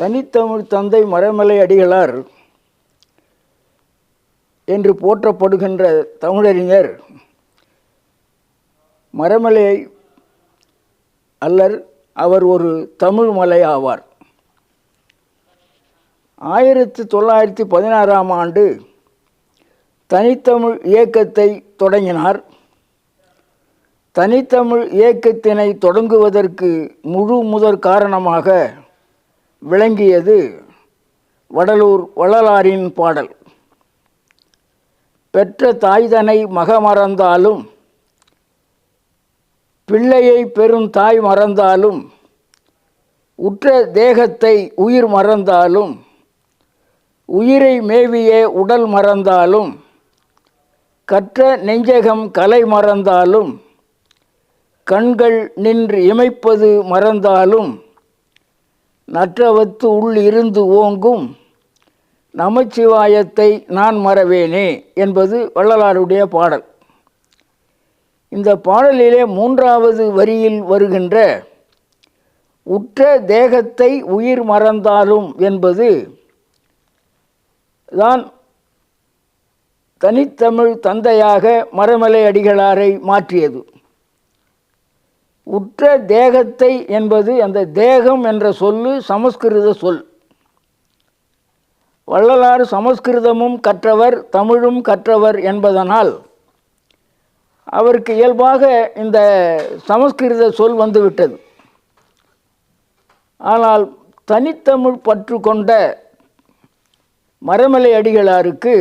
தனித்தமிழ் தந்தை மறைமலை அடிகளார் என்று போற்றப்படுகின்ற தமிழறிஞர் மறைமலை அல்லர் அவர் ஒரு தமிழ் மலை ஆவார். ஆயிரத்தி தொள்ளாயிரத்தி பதினாறாம் ஆண்டு தனித்தமிழ் இயக்கத்தை தொடங்கினார். தனித்தமிழ் இயக்கத்தினை தொடங்குவதற்கு முழு முதற் காரணமாக விளங்கியது வடலூர் வள்ளலாரின் பாடல். பெற்ற தாய்தனை மக மறந்தாலும் பிள்ளையை பெறும் தாய் மறந்தாலும் உற்ற தேகத்தை உயிர் மறந்தாலும் உயிரை மேவிய உடல் மறந்தாலும் கற்ற நெஞ்சகம் கலை மறந்தாலும் கண்கள் நின்று இமைப்பது மறந்தாலும் நற்றவத்து உள் இருந்து ஓங்கும். நமச்சிவாயத்தை நான் மறவேனே என்பது வள்ளலாருடைய பாடல். இந்த பாடலிலே மூன்றாவது வரியில் வருகின்ற உற்ற தேகத்தை உயிர் மறந்தாலும் என்பது தான் தனித்தமிழ் தந்தையாக மரமலை அடிகளாரை மாற்றியது. உற்ற தேகத்தை என்பது அந்த தேகம் என்ற சொல்லு சமஸ்கிருத சொல். வள்ளலார் சமஸ்கிருதமும் கற்றவர் தமிழும் கற்றவர் என்பதனால் அவருக்கு இயல்பாக இந்த சமஸ்கிருத சொல் வந்துவிட்டது. ஆனால் தனித்தமிழ் பற்று கொண்ட மரமலை அடிகளாருக்கு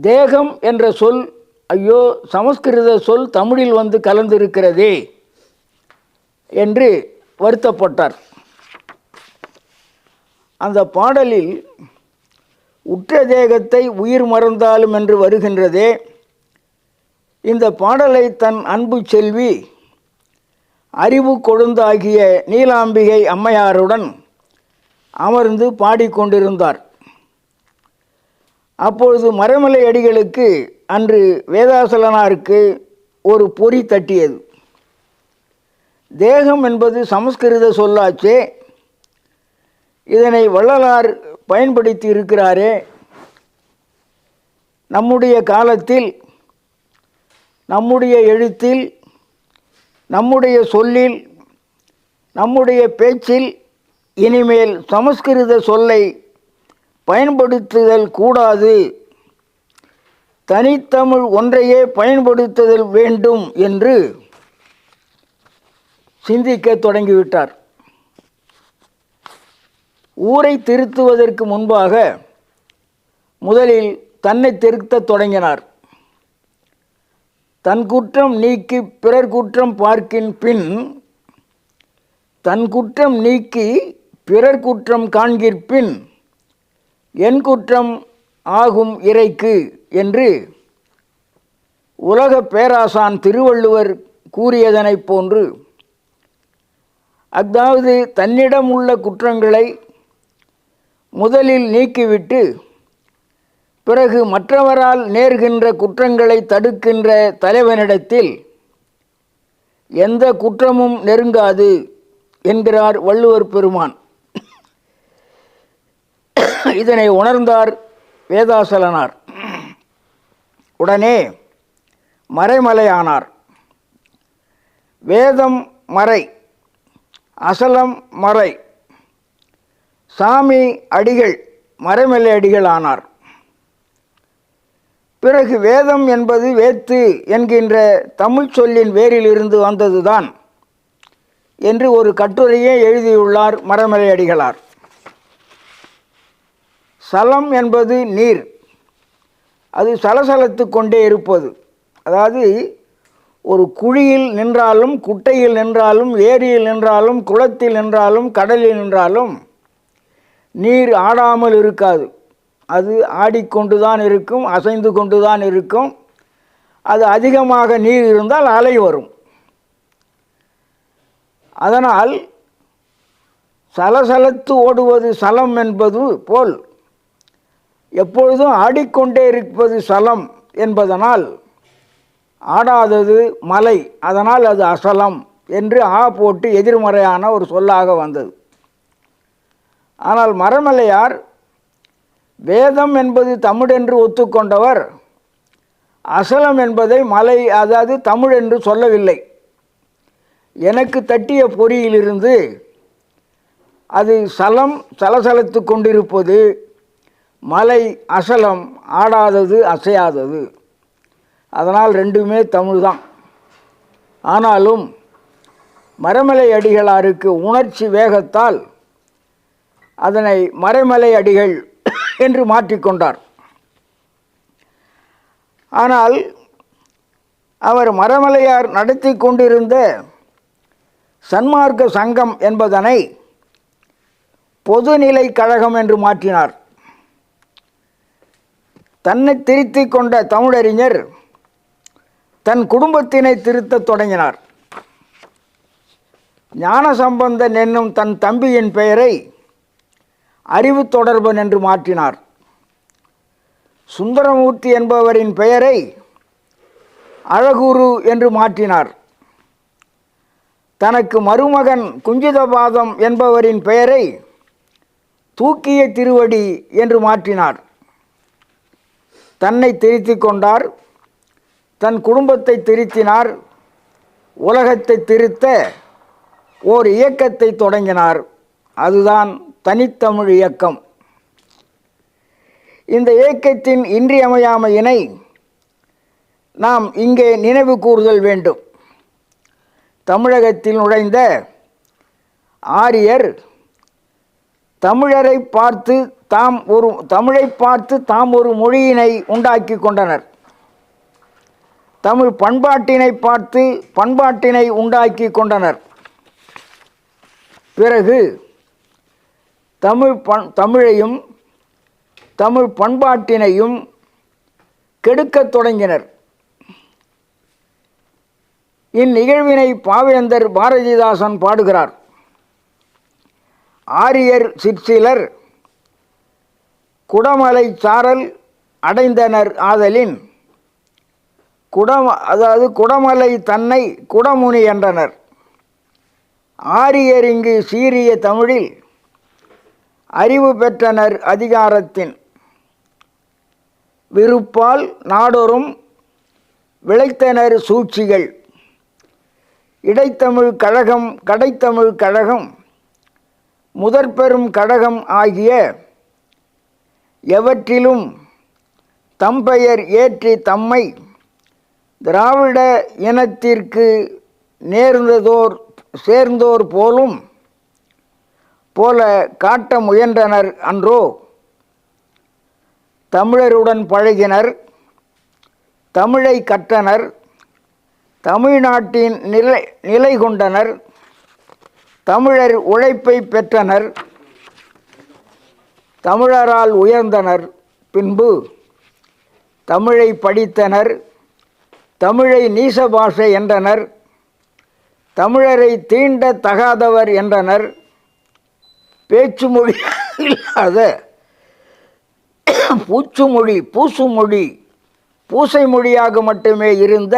தேகம் என்ற சொல் ஐயோ சமஸ்கிருத சொல் தமிழில் வந்து கலந்திருக்கிறதே என்று வருத்தப்பட்டார். அந்த பாடலில் உற்ற தேகத்தை உயிர் மறந்தாலும் என்று வருகின்றதே இந்த பாடலை தன் அன்பு செல்வி அறிவு கொழுந்தாகிய நீலாம்பிகை அம்மையாருடன் அமர்ந்து பாடிக்கொண்டிருந்தார். அப்பொழுது மரமலை அடிகளுக்கு அன்று வேதாசலனாருக்கு ஒரு பொறி தட்டியது. தேகம் என்பது சமஸ்கிருத சொல்லாச்சே. இதனை வள்ளலார் பயன்படுத்தி இருக்கிறாரே. நம்முடைய காலத்தில் நம்முடைய எழுத்தில் நம்முடைய சொல்லில் நம்முடைய பேச்சில் இனிமேல் சமஸ்கிருத சொல்லை பயன்படுத்துதல் கூடாது. தனித்தமிழ் ஒன்றையே பயன்படுத்துதல் வேண்டும் என்று சிந்திக்க தொடங்கிவிட்டார். ஊரை திருத்துவதற்கு முன்பாக முதலில் தன்னை திருத்தத் தொடங்கினார். தன் குற்றம் நீக்கி பிறர் குற்றம் பார்க்கின் பின் தன் குற்றம் நீக்கி பிறர் குற்றம் காண்கிற்பின் என் குற்றம் ஆகும் இறைக்கு என்று உலக பேராசான் திருவள்ளுவர் கூறியதனைப் போன்று அதாவது தன்னிடம் உள்ள குற்றங்களை முதலில் நீக்கிவிட்டு பிறகு மற்றவரால் நேர்கின்ற குற்றங்களை தடுக்கின்ற தலைவனிடத்தில் எந்த குற்றமும் நெருங்காது என்கிறார் வள்ளுவர் பெருமான். இதனை உணர்ந்தார் வேதாசலனார். உடனே மறைமலையானார். வேதம் மறை அசலம் மறை சாமி அடிகள் மறைமலை அடிகள் ஆனார். பிறகு வேதம் என்பது வேத்து என்கின்ற தமிழ் சொல்லின் வேரிலிருந்து வந்ததுதான் என்று ஒரு கட்டுரையே எழுதியுள்ளார் மரமலை அடிகளார். சலம் என்பது நீர். அது சலசலத்து கொண்டே இருப்பது. அதாவது ஒரு குழியில் நின்றாலும் குட்டையில் நின்றாலும் ஏரியில் நின்றாலும் குளத்தில் நின்றாலும் கடலில் நின்றாலும் நீர் ஆடாமல் இருக்காது. அது ஆடிக்கொண்டு தான் இருக்கும் அசைந்து கொண்டு தான் இருக்கும். அது அதிகமாக நீர் இருந்தால் அலை வரும். அதனால் சலசலத்து ஓடுவது சலம் என்பது போல் எப்பொழுதும் ஆடிக்கொண்டே இருப்பது சலம் என்பதனால் ஆடாதது மலை அதனால் அது அசலம் என்று ஆ போட்டு எதிர்மறையான ஒரு சொல்லாக வந்தது. ஆனால் மரமலையார் வேதம் என்பது தமிழென்று ஒத்துக்கொண்டவர் அசலம் என்பதை மலை அதாவது தமிழ் என்று சொல்லவில்லை. எனக்கு தட்டிய பொறியிலிருந்து அது சலம் சலசலத்து கொண்டிருப்பது மலை அசலம் ஆடாதது அசையாதது. அதனால் ரெண்டுமே தமிழ் தான் ஆனாலும் மரமலை அடிகளாருக்கு உணர்ச்சி வேகத்தால் அதனை மறைமலை அடிகள் என்று மாற்றிக்கொண்டார் ஆனால் அவர் மரமலையார் நடத்தி கொண்டிருந்த சன்மார்க்க சங்கம் என்பதனை பொதுநிலை கழகம் என்று மாற்றினார். தன்னை திருத்திக் கொண்ட தமிழறிஞர் தன் குடும்பத்தினை திருத்தத் தொடங்கினார். ஞானசம்பந்தன் என்னும் தன் தம்பியின் பெயரை அறிவு தொடர்பன் என்று மாற்றினார். சுந்தரமூர்த்தி என்பவரின் பெயரை அழகுரு என்று மாற்றினார். தனக்கு மருமகன் குஞ்சிதபாதம் என்பவரின் பெயரை தூக்கிய திருவடி என்று மாற்றினார். தன்னை திருத்திக் கொண்டார். தன் குடும்பத்தை திருத்தினார். உலகத்தை திருத்த ஓர் இயக்கத்தை தொடங்கினார். அதுதான் தனித்தமிழ் இயக்கம். இந்த இயக்கத்தின் இன்றியமையாமையினை நாம் இங்கே நினைவு கூறுதல் வேண்டும். தமிழகத்தில் நுழைந்த ஆரியர் தமிழரை பார்த்து தாம் ஒரு தமிழை பார்த்து தாம் ஒரு மொழியினை உண்டாக்கி கொண்டனர். தமிழ் பண்பாட்டினை பார்த்து பண்பாட்டினை உண்டாக்கி கொண்டனர். பிறகு தமிழ் பண் தமிழையும் தமிழ் பண்பாட்டினையும் கெடுக்கத் தொடங்கினர். இந்நிகழ்வினை பாவேந்தர் பாரதிதாசன் பாடுகிறார். ஆரியர் சிற்சிலர் குடமலை சாரல் அடைந்தனர் ஆதலின். குடம் அதாவது குடமலை தன்னை குடமுனி என்றனர். ஆரியர் இங்கு சீரிய தமிழில் அறிவு பெற்றனர் அதிகாரத்தின். விருப்பால் நாடொரும் விளைத்தனர் சூழ்ச்சிகள். இடைத்தமிழ் கழகம் கடைத்தமிழ் கழகம் முதற்பெரும் கழகம் ஆகிய எவற்றிலும் தம்பெயர் ஏற்றி தம்மை திராவிட இனத்திற்கு நேர்ந்ததோர் சேர்ந்தோர் போலும் போல காட்ட முயன்றனர் அன்றோ. தமிழருடன் பழகினர் தமிழை கற்றனர் தமிழ்நாட்டின் நிலை நிலை கொண்டனர் தமிழர் உழைப்பை பெற்றனர். தமிழரால் உயர்ந்தனர். பின்பு தமிழை படித்தனர். தமிழை நீச பாஷை என்றனர். தமிழரை தீண்ட தகாதவர் என்றனர். பேச்சு மொழி இல்லாத பூச்சு மொழி பூசு மொழி பூசை மொழியாக மட்டுமே இருந்த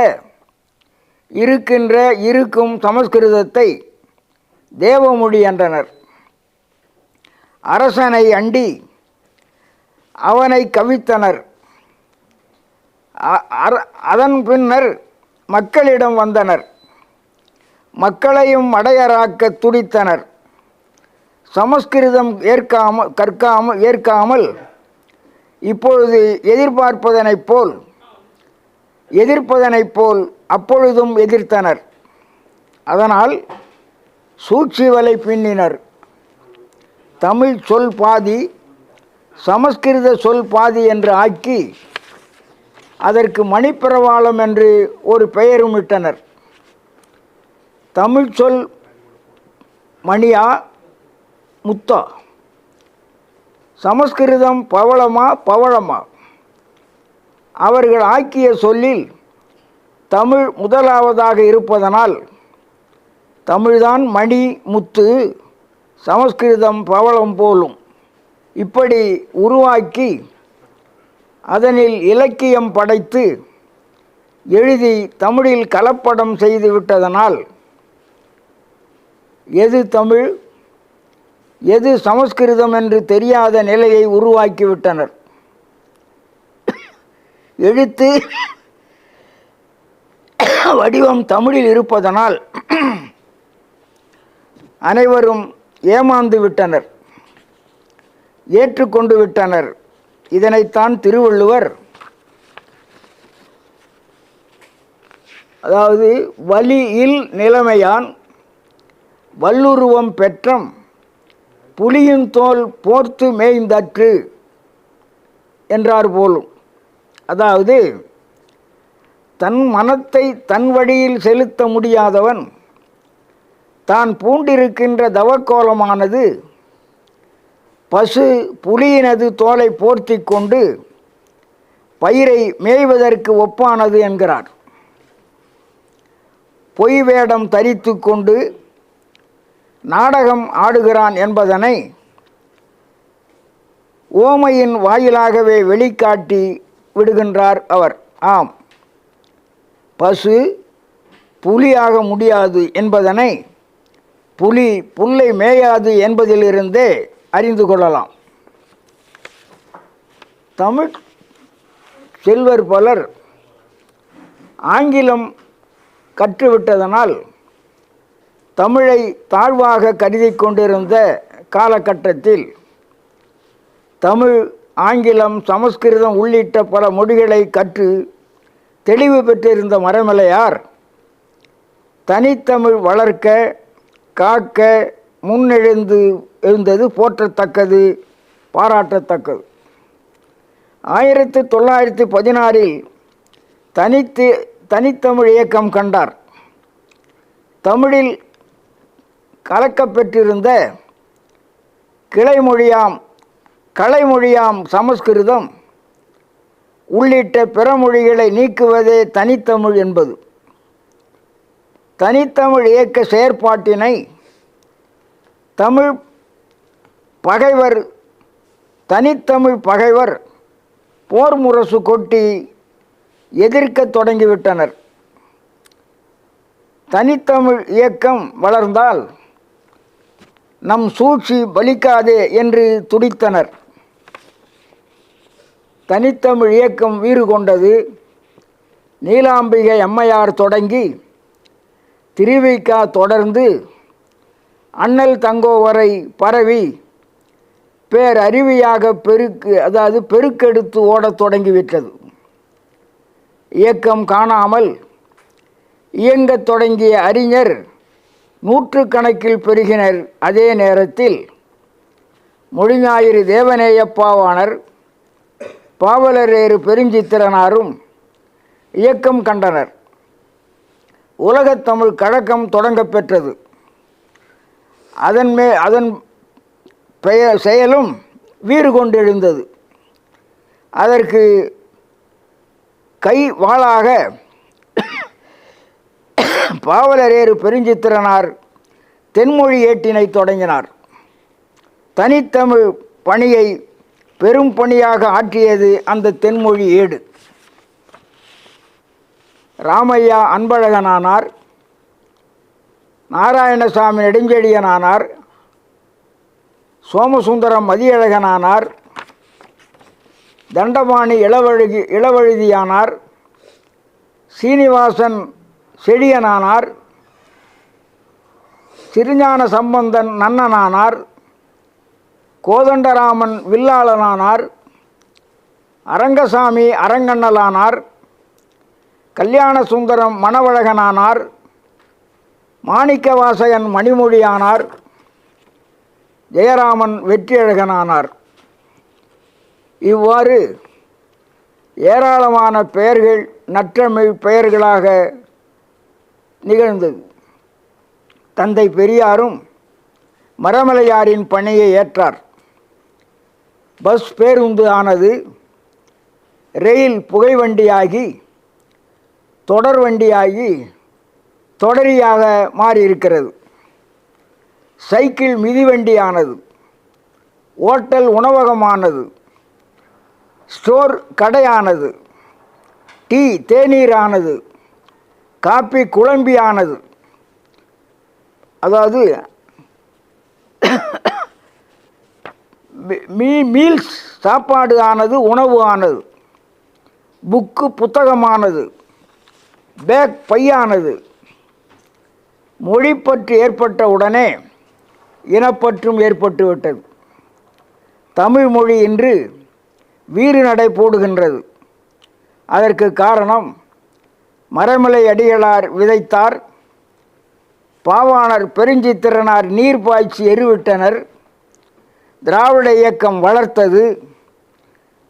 இருக்கின்ற இருக்கும் சமஸ்கிருதத்தை தேவமொழி என்றனர். அரசனை அண்டி அவனை கவித்தனர். அ- அர- அதன் பின்னர் மக்களிடம் வந்தனர். மக்களையும் அடையராக்க துடித்தனர். சமஸ்கிருதம் ஏற்காமல் கற்காமல் ஏற்காமல் இப்பொழுது எதிர்பார்ப்பதனைப் போல் எதிர்ப்பதனைப் போல் அப்பொழுதும் எதிர்த்தனர். அதனால் சூழ்ச்சி வலை பின்னினர். தமிழ் சொல் பாதி சமஸ்கிருத சொல் பாதி என்று ஆக்கி அதற்கு மணிப்பிரவாளம் என்று ஒரு பெயரும் இட்டனர். தமிழ் சொல் மணியா முத்தா. சமஸ்கிருதம் பவளமா பவளமா அவர்கள் ஆக்கிய சொல்லில் தமிழ் முதலாவதாக இருப்பதனால் தமிழ்தான் மணி முத்து சமஸ்கிருதம் பவளம் போலும். இப்படி உருவாக்கி அதனில் இலக்கியம் படைத்து எழுதி தமிழில் கலப்படம் செய்து விட்டதனால் எது தமிழ் எது சமஸ்கிருதம் என்று தெரியாத நிலையை உருவாக்கிவிட்டனர். எழுத்து வடிவம் தமிழில் இருப்பதனால் அனைவரும் ஏமாந்து விட்டனர். ஏற்றுக்கொண்டு விட்டனர். இதனைத்தான் திருவள்ளுவர் அதாவது வலியில் நிலைமையான் வல்லுருவம் பெற்றம் புலியின் தோல் போர்த்து மேய்ந்தற்று என்றார் போலும். அதாவது தன் மனத்தை தன் வழியில் செலுத்த முடியாதவன் தான் பூண்டிருக்கின்ற தவக்கோலமானது பசு புலியினது தோலை போர்த்தி கொண்டு பயிரை மேய்வதற்கு ஒப்பானது என்கிறார். பொய் வேடம் தரித்து கொண்டு நாடகம் ஆடுகிறான் என்பதனை ஓமையின் வாயிலாகவே வெளிக்காட்டி விடுகின்றார் அவர். ஆம். பசு புலியாக முடியாது என்பதனை புலி புல்லை மேயாது என்பதிலிருந்தே அறிந்து கொள்ளலாம். தமிழ் செல்வர் பலர் ஆங்கிலம் கற்றுவிட்டதனால் தமிழை தாழ்வாக கருதி கொண்டிருந்த காலகட்டத்தில் தமிழ் ஆங்கிலம் சமஸ்கிருதம் உள்ளிட்ட பல மொழிகளை கற்று தெளிவு பெற்றிருந்த மரமலையார் தனித்தமிழ் வளர்க்க காக்க முன்னெழுந்து எழுந்தது போற்றத்தக்கது பாராட்டத்தக்கது. ஆயிரத்தி தொள்ளாயிரத்தி பதினாறில் தனித்து தனித்தமிழ் இயக்கம் கண்டார். தமிழில் கலக்கப்பெற்றிருந்த கிளைமொழியாம் கலைமொழியாம் சமஸ்கிருதம் உள்ளிட்ட பிற மொழிகளை நீக்குவதே தனித்தமிழ் என்பது. தனித்தமிழ் இயக்க செயற்பாட்டினை தமிழ் பகைவர் தனித்தமிழ் பகைவர் போர் முரசு கொட்டி எதிர்க்கத் தொடங்கிவிட்டனர். தனித்தமிழ் இயக்கம் வளர்ந்தால் நம் சூழ்ச்சி பலிக்காதே என்று துடித்தனர். தனித்தமிழ் இயக்கம் வீறு கொண்டது. நீலாம்பிகை அம்மையார் தொடங்கி திருவிக்கா தொடர்ந்து அண்ணல் தங்கோவரை பரவி பேரறிவியாக பெருக்கு அதாவது பெருக்கெடுத்து ஓடத் தொடங்கிவிட்டது. இயக்கம் காணாமல் இயங்கத் தொடங்கிய அறிஞர் நூற்றுக்கணக்கில் பெருகினர். அதே நேரத்தில் மொழிஞாயிறு தேவநேயப்பாவாணர் பாவலரேறு பெருஞ்சித்திரனாரும் இயக்கம் கண்டனர். உலகத்தமிழ் கழகம் தொடங்க பெற்றது. அதன் மே அதன் பெயர் செயலும் வீறு கொண்டெழுந்தது அதற்கு கை வாளாக பாவலரேறு பெருஞ்சித்திரனார் தென்மொழி ஏட்டினை தொடங்கினார். தனித்தமிழ் பணியை பெரும் பணியாக ஆற்றியது அந்த தென்மொழி ஏடு. ராமையா அன்பழகனானார் நாராயணசாமி நெடுஞ்செழியனானார் சோமசுந்தரம் மதியழகனானார் தண்டபாணி இளவழுகி இளவழுதியானார் சீனிவாசன் செழியனானார் திருஞான சம்பந்தன் நன்னனானார் கோதண்டராமன் வில்லாளனானார் அரங்கசாமி அரங்கண்ணலானார் கல்யாண சுந்தரம் மணவழகனானார் மாணிக்கவாசகன் மணிமொழியானார் ஜெயராமன் வெற்றியழகனானார். இவ்வாறு ஏராளமான பெயர்கள் நற்றமிழ் பெயர்களாக நிகழ்ந்தது. தந்தை பெரியாரும் மரமலையாரின் பணியை ஏற்றார். பஸ் பேருந்து ஆனது ரயில் புகைவண்டியாகி தொடர் வண்டியாகி தொடரியாக மாறியிருக்கிறது. சைக்கிள் மிதிவண்டியானது ஓட்டல் உணவகமானது ஸ்டோர் கடையானது டீ தேநீரானது காப்பி குழம்பியானது அதாவது மீ- மீ மீல்ஸ் சாப்பாடு ஆனது உணவு ஆனது புக்கு புத்தகமானது பேக் பையானது. மொழிப்பற்று ஏற்பட்ட உடனே இனப்பற்றும் ஏற்பட்டுவிட்டது. தமிழ் மொழி இன்று வீறு நடை போடுகின்றது. அதற்கு காரணம் மரமலை அடிகளார் விதைத்தார் பாவாணர் பெருஞ்சித்திரனார் நீர் பாய்ச்சி எருவிட்டனர் திராவிட இயக்கம் வளர்த்தது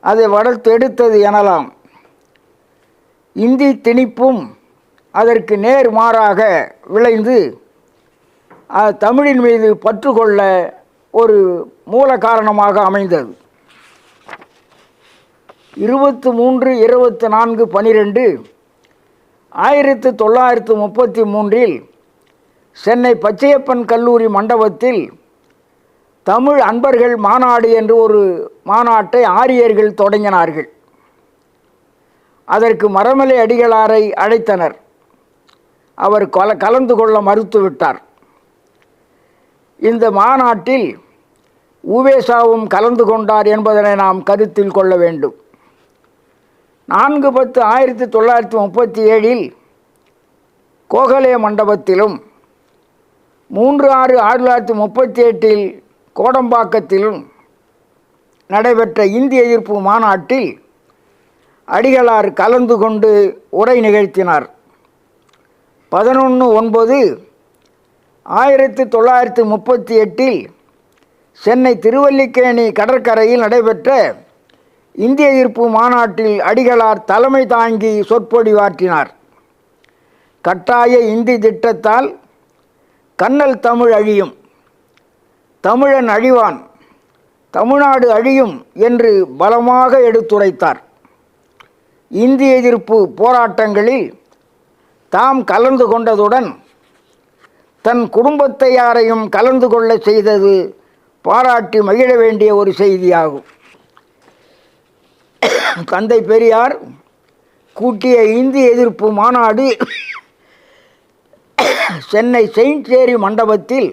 அதை வளர்த்து எடுத்தது எனலாம். இந்தி திணிப்பும் அதற்கு நேர் மாறாக விளைந்து தமிழின் மீது பற்றுக்கொள்ள ஒரு மூல காரணமாக அமைந்தது. இருபத்து மூன்று இருபத்து நான்கு பனிரெண்டு ஆயிரத்து தொள்ளாயிரத்து முப்பத்தி மூன்றில் சென்னை பச்சையப்பன் கல்லூரி மண்டபத்தில் தமிழ் அன்பர்கள் மாநாடு என்று ஒரு மாநாட்டை ஆரியர்கள் தொடங்கினார்கள். அதற்கு மரமலை அடிகளாரை அழைத்தனர். அவர் கல கலந்து கொள்ள மறுத்துவிட்டார் இந்த மாநாட்டில் உவேசாவும் கலந்து கொண்டார் என்பதனை நாம் கருத்தில் கொள்ள வேண்டும். நான்கு பத்து ஆயிரத்தி தொள்ளாயிரத்தி முப்பத்தி ஏழில் கோகலே மண்டபத்திலும் மூன்று ஆறு ஆயிரத்தி தொள்ளாயிரத்தி முப்பத்தி எட்டில் கோடம்பாக்கத்திலும் நடைபெற்ற இந்திய எதிர்ப்பு மாநாட்டில் அடிகளார் கலந்து கொண்டு உரை நிகழ்த்தினார். பதினொன்று ஒன்பது ஆயிரத்தி தொள்ளாயிரத்தி முப்பத்தி எட்டில் சென்னை திருவல்லிக்கேணி கடற்கரையில் நடைபெற்ற இந்திய எதிர்ப்பு மாநாட்டில் அடிகளார் தலைமை தாங்கி சொற்பொழிவாற்றினார் கட்டாய இந்தி திட்டத்தால் கண்ணல் தமிழ் அழியும். தமிழன் அழிவான். தமிழ்நாடு அழியும் என்று பலமாக எடுத்துரைத்தார். இந்திய எதிர்ப்பு போராட்டங்களில் தாம் கலந்து கொண்டதுடன் தன் குடும்பத்தையாரையும் கலந்து கொள்ள செய்தது பாராட்டி மகிழ வேண்டிய ஒரு செய்தியாகும். தந்தை பெரியார் கூட்டிய இந்தி எதிர்ப்பு மாநாடு சென்னை செயின்ட் சேரி மண்டபத்தில்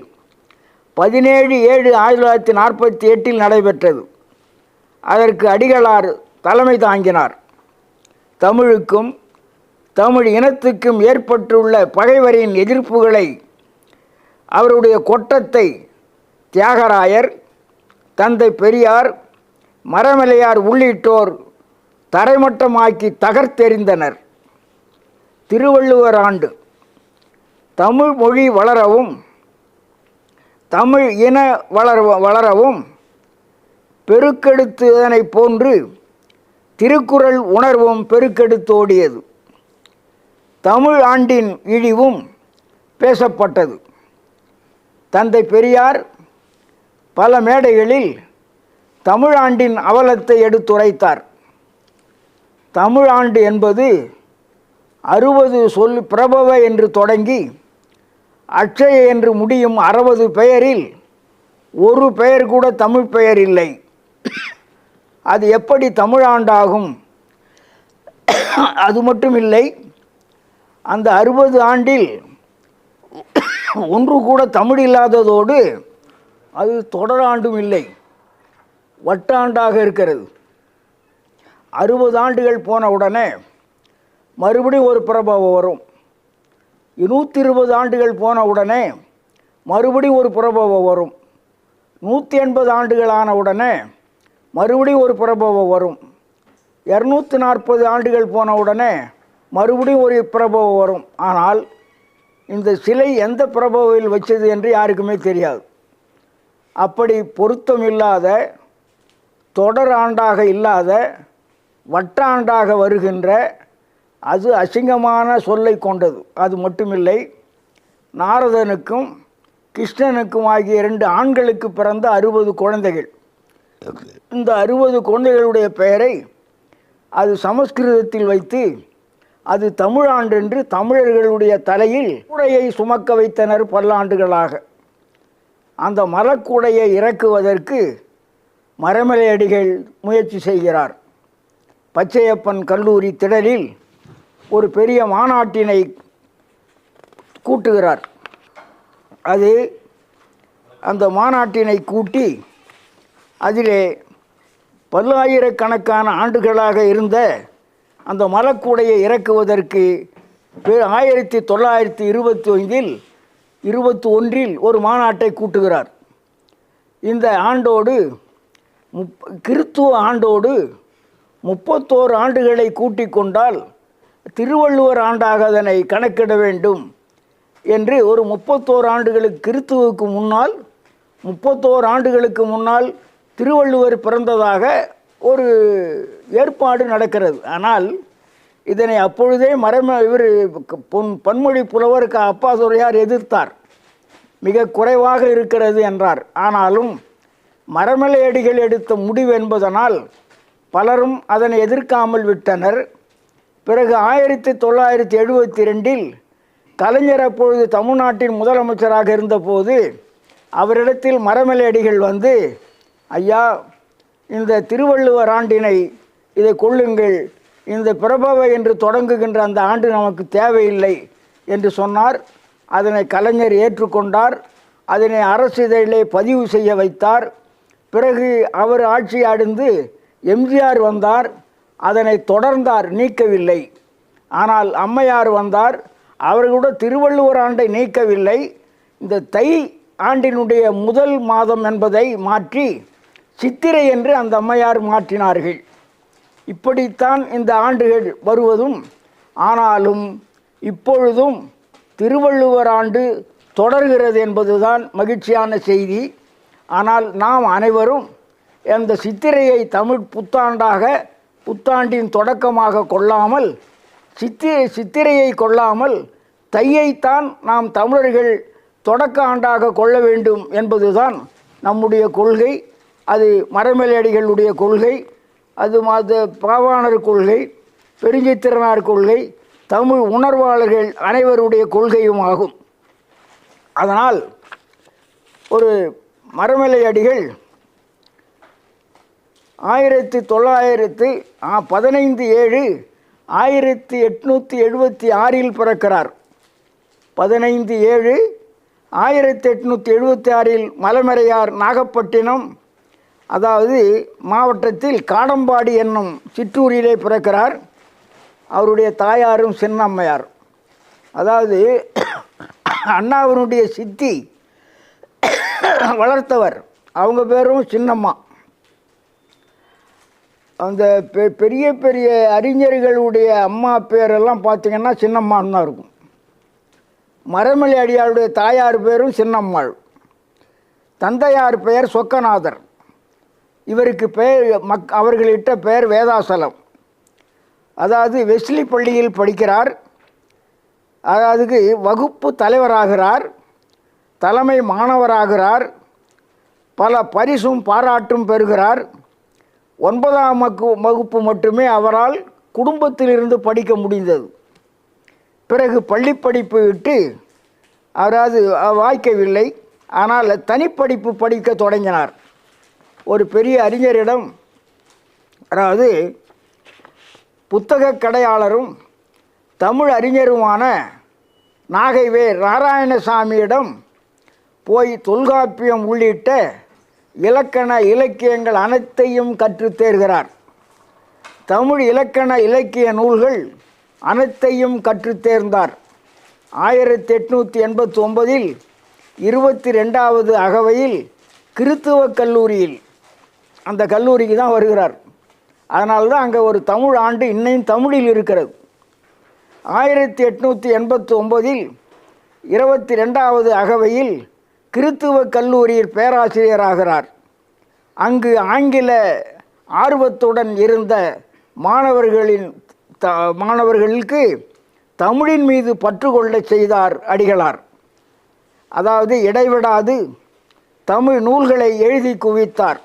பதினேழு ஏழு ஆயிரத்தி தொள்ளாயிரத்தி நாற்பத்தி எட்டில் நடைபெற்றது. அதற்கு அடிகளார் தலைமை தாங்கினார். தமிழுக்கும் தமிழ் இனத்துக்கும் ஏற்பட்டுள்ள பகைவரின் எதிர்ப்புகளை அவருடைய கொட்டத்தை தியாகராயர் தந்தை பெரியார் மரமலையார் உள்ளிட்டோர் தரைமட்டமாக்கி தகர்த்தெறிந்தனர். திருவள்ளுவர் ஆண்டு தமிழ் மொழி வளரவும் தமிழ் இன வளர வளரவும் பெருக்கெடுத்ததனைப் போன்று திருக்குறள் உணர்வும் பெருக்கெடுத்தோடியது. தமிழ் ஆண்டின் இழிவும் பேசப்பட்டது. தந்தை பெரியார் பல மேடைகளில் தமிழாண்டின் அவலத்தை எடுத்துரைத்தார். தமிழாண்டு என்பது அறுபது சொல் பிரபவ என்று தொடங்கி அட்சய என்று முடியும் அறுபது பெயரில் ஒரு பெயர் கூட தமிழ் பெயர் இல்லை. அது எப்படி தமிழாண்டாகும் அது மட்டும் இல்லை அந்த அறுபது ஆண்டில் ஒன்று கூட தமிழ் இல்லாததோடு அது தொடராண்டும் இல்லை. வட்டாண்டாக இருக்கிறது. அறுபது ஆண்டுகள் போன உடனே மறுபடியும் ஒரு பிரபவம் வரும். நூற்றி இருபது ஆண்டுகள் போன உடனே மறுபடியும் ஒரு பிரபவம் வரும். நூற்றி எண்பது ஆண்டுகள் ஆன உடனே மறுபடியும் ஒரு பிரபவம் வரும். இரநூத்தி நாற்பது ஆண்டுகள் போன உடனே மறுபடியும் ஒரு பிரபவம் வரும். ஆனால் இந்த சிலை எந்த பிரபவில் வச்சது என்று யாருக்குமே தெரியாது. அப்படி பொருத்தம் இல்லாத தொடர் ஆண்டாக இல்லாத வட்டாண்டாக வருகின்ற அது அசிங்கமான சொல்லை கொண்டது. அது மட்டுமில்லை நாரதனுக்கும் கிருஷ்ணனுக்கும் ஆகிய இரண்டு ஆண்களுக்கு பிறந்த அறுபது குழந்தைகள். இந்த அறுபது குழந்தைகளுடைய பெயரை அது சமஸ்கிருதத்தில் வைத்து அது தமிழாண்டு என்று தமிழர்களுடைய தலையில் கூடையை சுமக்க வைத்தனர் பல்லாண்டுகளாக. அந்த மரக்கூடையை இறக்குவதற்கு மரமலையடிகள் முயற்சி செய்கிறார். பச்சையப்பன் கல்லூரி திடலில் ஒரு பெரிய மாநாட்டினை கூட்டுகிறார். அது அந்த மாநாட்டினை கூட்டி அதிலே பல்லாயிரக்கணக்கான ஆண்டுகளாக இருந்த அந்த மலக்கூடையை இறக்குவதற்கு ஆயிரத்தி தொள்ளாயிரத்தி இருபத்தி ஐந்தில் இருபத்தி ஒன்றில் ஒரு மாநாட்டை கூட்டுகிறார். இந்த ஆண்டோடு முப் கிறித்துவ ஆண்டோடு முப்பத்தோரு ஆண்டுகளை கூட்டிக் கொண்டால் திருவள்ளுவர் ஆண்டாக அதனை கணக்கிட வேண்டும் என்று ஒரு முப்பத்தோரு ஆண்டுகளுக்கு கிறித்துவுக்கு முன்னால் முப்பத்தோரு ஆண்டுகளுக்கு முன்னால் திருவள்ளுவர் பிறந்ததாக ஒரு ஏற்பாடு நடக்கிறது. ஆனால் இதனை அப்பொழுதே மரம இவர் பொன் பன்மொழி புலவருக்கு க அப்பாதுரையார் எதிர்த்தார். மிக குறைவாக இருக்கிறது என்றார். ஆனாலும் மரமலையடிகள் எடுத்த முடிவு என்பதனால் பலரும் அதனை எதிர்க்காமல் விட்டனர். பிறகு ஆயிரத்தி தொள்ளாயிரத்தி எழுபத்தி ரெண்டில் கலைஞர் அப்பொழுது தமிழ்நாட்டின் முதலமைச்சராக இருந்தபோது அவரிடத்தில் மரமலையடிகள் வந்து ஐயா இந்த திருவள்ளுவர் ஆண்டினை இதை கொள்ளுங்கள். இந்த பிரபவ என்று தொடங்குகின்ற அந்த ஆண்டு நமக்கு தேவையில்லை என்று சொன்னார். அதனை கலைஞர் ஏற்றுக்கொண்டார். அதனை அரசிதழிலே பதிவு செய்ய வைத்தார். பிறகு அவர் ஆட்சி அடைந்து எம்ஜிஆர் வந்தார். அதனை தொடர்ந்தார் நீக்கவில்லை. ஆனால் அம்மையார் வந்தார். அவர் கூட திருவள்ளுவர் ஆண்டை நீக்கவில்லை. இந்த தை ஆண்டினுடைய முதல் மாதம் என்பதை மாற்றி சித்திரை என்று அந்த அம்மையார் மாற்றினார்கள். இப்படித்தான் இந்த ஆண்டுகள் வருவதும் ஆனாலும் இப்பொழுதும் திருவள்ளுவர் ஆண்டு தொடர்கிறது என்பதுதான் மகிழ்ச்சியான செய்தி. ஆனால் நாம் அனைவரும் அந்த சித்திரையை தமிழ் புத்தாண்டாக புத்தாண்டின் தொடக்கமாக கொள்ளாமல் சித்திரை சித்திரையை கொள்ளாமல் தையைத்தான் நாம் தமிழர்கள் தொடக்க ஆண்டாக கொள்ள வேண்டும் என்பதுதான் நம்முடைய கொள்கை. அது மரமேலடிகளுடைய கொள்கை அது மாத பாவாணர் கொள்கை பெருஞ்சித்திரனார் கொள்கை தமிழ் உணர்வாளர்கள் அனைவருடைய கொள்கையும் ஆகும். அதனால் ஒரு மரமலை அடிகள் ஆயிரத்தி தொள்ளாயிரத்து பதினைந்து ஏழு ஆயிரத்தி எட்நூற்றி எழுபத்தி ஆறில் பிறக்கிறார். பதினைந்து ஏழு ஆயிரத்தி எட்நூற்றி எழுபத்தி ஆறில் மலமறையார் நாகப்பட்டினம் அதாவது மாவட்டத்தில் காடம்பாடி என்னும் சிற்றூரிலே பிறக்கிறார். அவருடைய தாயாரும் சின்னம்மையார். அதாவது அண்ணாவினுடைய சித்தி வளர்த்தவர். அவங்க பேரும் சின்னம்மா. அந்த பெ பெரிய பெரிய அறிஞர்களுடைய அம்மா பேரெல்லாம் பார்த்திங்கன்னா சின்னம்மான்னு தான் இருக்கும். மரமலை அடியாருடைய தாயார் பேரும் சின்னம்மாள். தந்தையார் பெயர் சொக்கநாதர். இவருக்கு பெயர் மக் அவர்களிட்ட பெயர் வேதாசலம். அதாவது வெஸ்லி பள்ளியில் படிக்கிறார். அதாவது வகுப்பு தலைவராகிறார். தலைமை மாணவராகிறார். பல பரிசும் பாராட்டும் பெறுகிறார். ஒன்பதாம் வகுப்பு மட்டுமே அவரால் குடும்பத்திலிருந்து படிக்க முடிந்தது. பிறகு பள்ளிப்படிப்பு விட்டு அவராது வாய்க்கவில்லை. ஆனால் தனிப்படிப்பு படிக்க தொடங்கினார். ஒரு பெரிய அறிஞரிடம் அதாவது புத்தகக் கடையாளரும் தமிழ் அறிஞருமான நாகைவே நாராயணசாமியிடம் போய் தொல்காப்பியம் உள்ளிட்ட இலக்கண இலக்கியங்கள் அனைத்தையும் கற்றுத் தேர்கிறார். தமிழ் இலக்கண இலக்கிய நூல்கள் அனைத்தையும் கற்றுத் தேர்ந்தார். ஆயிரத்தி எட்நூற்றி எண்பத்தி ஒன்பதில் இருபத்தி ரெண்டாவது அகவையில் கிறித்துவ கல்லூரியில் அந்த கல்லூரிக்கு தான் வருகிறார். அதனால தான் அங்கே ஒரு தமிழ் ஆண்டு இன்னையும் தமிழில் இருக்கிறது. ஆயிரத்தி எட்நூற்றி எண்பத்தி ஒம்போதில் இருபத்தி ரெண்டாவது அகவையில் கிறித்துவ கல்லூரியில் பேராசிரியராகிறார். அங்கு ஆங்கில ஆர்வத்துடன் இருந்த மாணவர்களின் த மாணவர்களுக்கு தமிழின் மீது பற்று செய்தார் அடிகளார். அதாவது இடைவிடாது தமிழ் நூல்களை எழுதி குவித்தார்.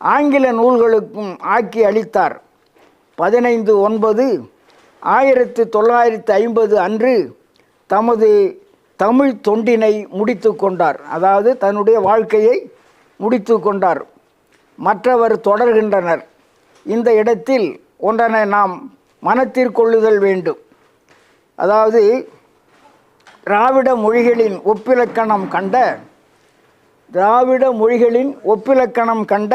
ஆங்கில நூல்களுக்கும் ஆக்கி அளித்தார். பதினைந்து ஒன்பது ஆயிரத்து தொள்ளாயிரத்து ஐம்பது அன்று தமது தமிழ் தொண்டினை முடித்து கொண்டார். அதாவது தன்னுடைய வாழ்க்கையை முடித்து கொண்டார். மற்றவர் தொடர்கின்றனர். இந்த இடத்தில் ஒன்றனை நாம் மனத்திற்கொள்ளுதல் வேண்டும். அதாவது திராவிட மொழிகளின் ஒப்பிலக்கணம் கண்ட திராவிட மொழிகளின் ஒப்பிலக்கணம் கண்ட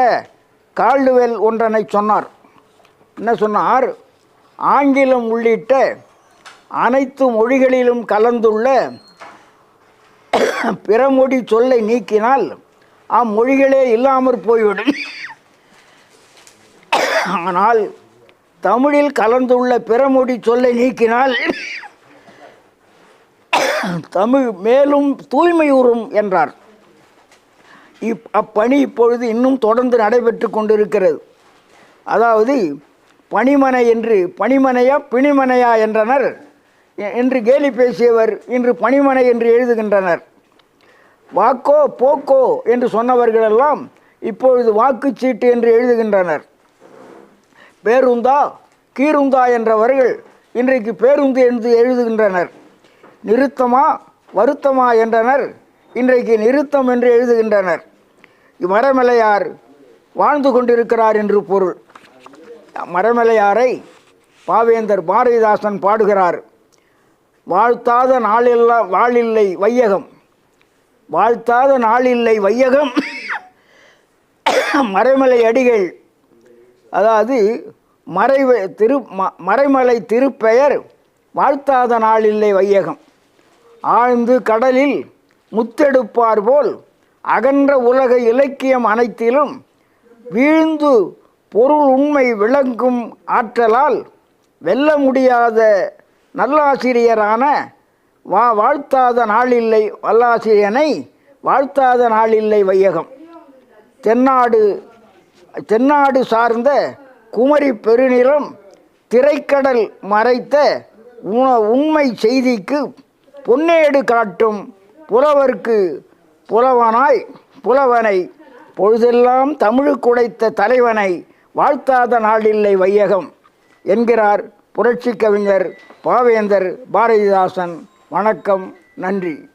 கால்டுவெல் ஒன்றனை சொன்னார். என்ன சொன்னார்? ஆங்கிலம் உள்ளிட்ட அனைத்து மொழிகளிலும் கலந்துள்ள பிறமொழி சொல்லை நீக்கினால் அம்மொழிகளே இல்லாமற் போய்விடும். ஆனால் தமிழில் கலந்துள்ள பிறமொழி சொல்லை நீக்கினால் தமிழ் மேலும் தூய்மையுறும் என்றார். இப் அப்பணி இப்பொழுது இன்னும் தொடர்ந்து நடைபெற்று கொண்டிருக்கிறது. அதாவது பணிமனை என்று பணிமனையா பிணிமனையா என்றனர். என்று கேலி பேசியவர் இன்று பணிமனை என்று எழுதுகின்றனர். வாக்கோ போக்கோ என்று சொன்னவர்களெல்லாம் இப்பொழுது வாக்குச்சீட்டு என்று எழுதுகின்றனர். பேருந்தா கீருந்தா என்றவர்கள் இன்றைக்கு பேருந்து என்று எழுதுகின்றனர். நிறுத்தமா வருத்தமா என்றனர். இன்றைக்கு நிறுத்தம் என்று எழுதுகின்றனர். மரமலையார் வாழ்ந்து கொண்டிருக்கிறார் என்று பொருள். மரமலையாரை பாவேந்தர் பாரதிதாசன் பாடுகிறார். வாழ்த்தாத நாளெல்லாம் வாழில்லை வையகம். வாழ்த்தாத நாளில்லை வையகம். மறைமலை அடிகள் அதாவது மறை திரு ம- மறைமலை திருப்பெயர் வாழ்த்தாத நாளில்லை வையகம். ஆழ்ந்து கடலில் முத்தெடுப்பார் போல் அகன்ற உலக இலக்கியம் அனைத்திலும் வீழ்ந்து பொருள் உண்மை விளங்கும் ஆற்றலால் வெல்ல முடியாத நல்லாசிரியரான வா வாழ்த்தாத நாளில்லை வல்லாசிரியனை வாழ்த்தாத நாளில்லை வையகம். தென்னாடு தென்னாடு சார்ந்த குமரி பெருநிலம் திரைக்கடல் மறைத்த உண- உண்மை செய்திக்கு பொன்னேடு காட்டும் புலவர்க்கு புலவனாய் புலவனை பொழுதெல்லாம் தமிழுக்குடைத்த தலைவனை வாழ்த்தாத நாளில்லை வையகம் என்கிறார் புரட்சி கவிஞர் பாவேந்தர் பாரதிதாசன். வணக்கம் நன்றி.